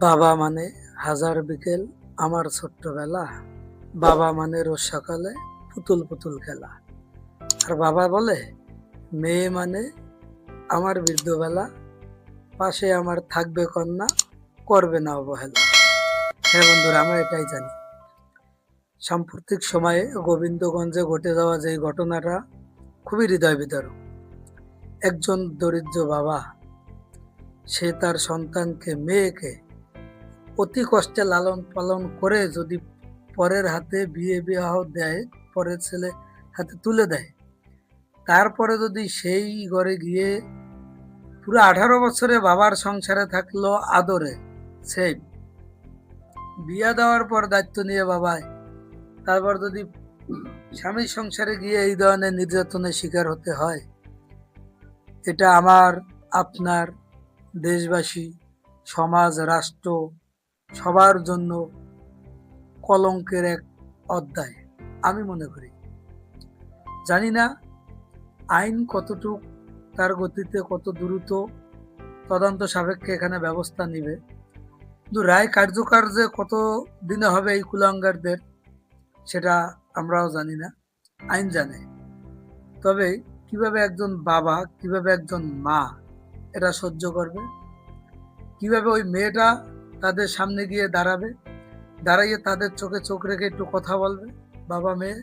বাবা মানে হাজার বিকেল আমার ছোট্টবেলা। বাবা মানে রোজ সকালে পুতুল পুতুল খেলা। আর বাবা বলে, মেয়ে মানে আমার বৃদ্ধবেলা, পাশে আমার থাকবে কন্যা, করবে না অবহেলা। হ্যাঁ বন্ধুরা, আমরা এটাই জানি। সাম্প্রতিক সময়ে গোবিন্দগঞ্জে ঘটে যাওয়া যে ঘটনাটা খুবই হৃদয় বিদারক। একজন দরিদ্র বাবা, সে তার সন্তানকে, মেয়েকে অতি কষ্টে লালন পালন করে যদি পরের হাতে বিয়ে বিবাহ দেয়, পরের ছেলে হাতে তুলে দেয়। তারপরে যদি সেই ঘরে গিয়ে পুরো আঠারো বছরে বাবার সংসারে থাকল আদরে সেই বিয়া দেওয়ার পর দায়িত্ব নিয়ে বাবায়। তারপর যদি স্বামীর সংসারে গিয়ে এই ধরনের নির্যাতনের শিকার হতে হয়, এটা আমার, আপনার দেশবাসী, সমাজ, রাষ্ট্র সবার জন্য কলঙ্কের এক অধ্যায়, আমি মনে করি। জানি না আইন কতটুক, তার গতিতে কত দ্রুত তদন্ত সাপেক্ষে এখানে ব্যবস্থা নিবে। কিন্তু রায় কার্যকর যে কত দিনে হবে এই কুলাঙ্গারদের, সেটা আমরাও জানি না, আইন জানে। তবে কীভাবে একজন বাবা, কীভাবে একজন মা, এটা সহ্য করবে? কীভাবে ওই মেয়েটা তাদের সামনে গিয়ে দাঁড়াবে। দাঁড়াইয়ে তাদের চোখে চোখ রেখে একটু কথা বলবে। বাবা মেয়ে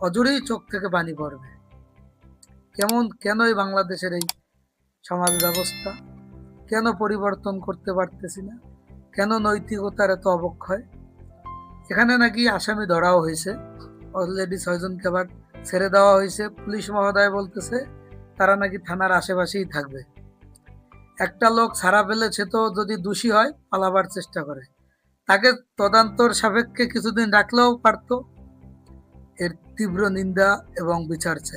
অজরেই চোখ থেকে পানি পড়বে। কেমন কেন এই বাংলাদেশের এই সমাজ ব্যবস্থা? কেন পরিবর্তন করতে পারতেছি না? কেন নৈতিকতার এত অবক্ষয়? এখানে নাকি আসামি ধরাও হয়েছে। অলরেডি ছয়জনকে আবার ছেড়ে দেওয়া হয়েছে। পুলিশ মহোদয় বলতেছে, তারা নাকি থানার আশেপাশেই থাকবে। একটা লোক ছাড়া পেলে সে তো যদি দোষী হয়, পালাবার চেষ্টা করে। তাকে তদন্তর সাপেক্ষে কিছুদিন রাখলেও পারত। এর তীব্র নিন্দা এবং বিচার চাই।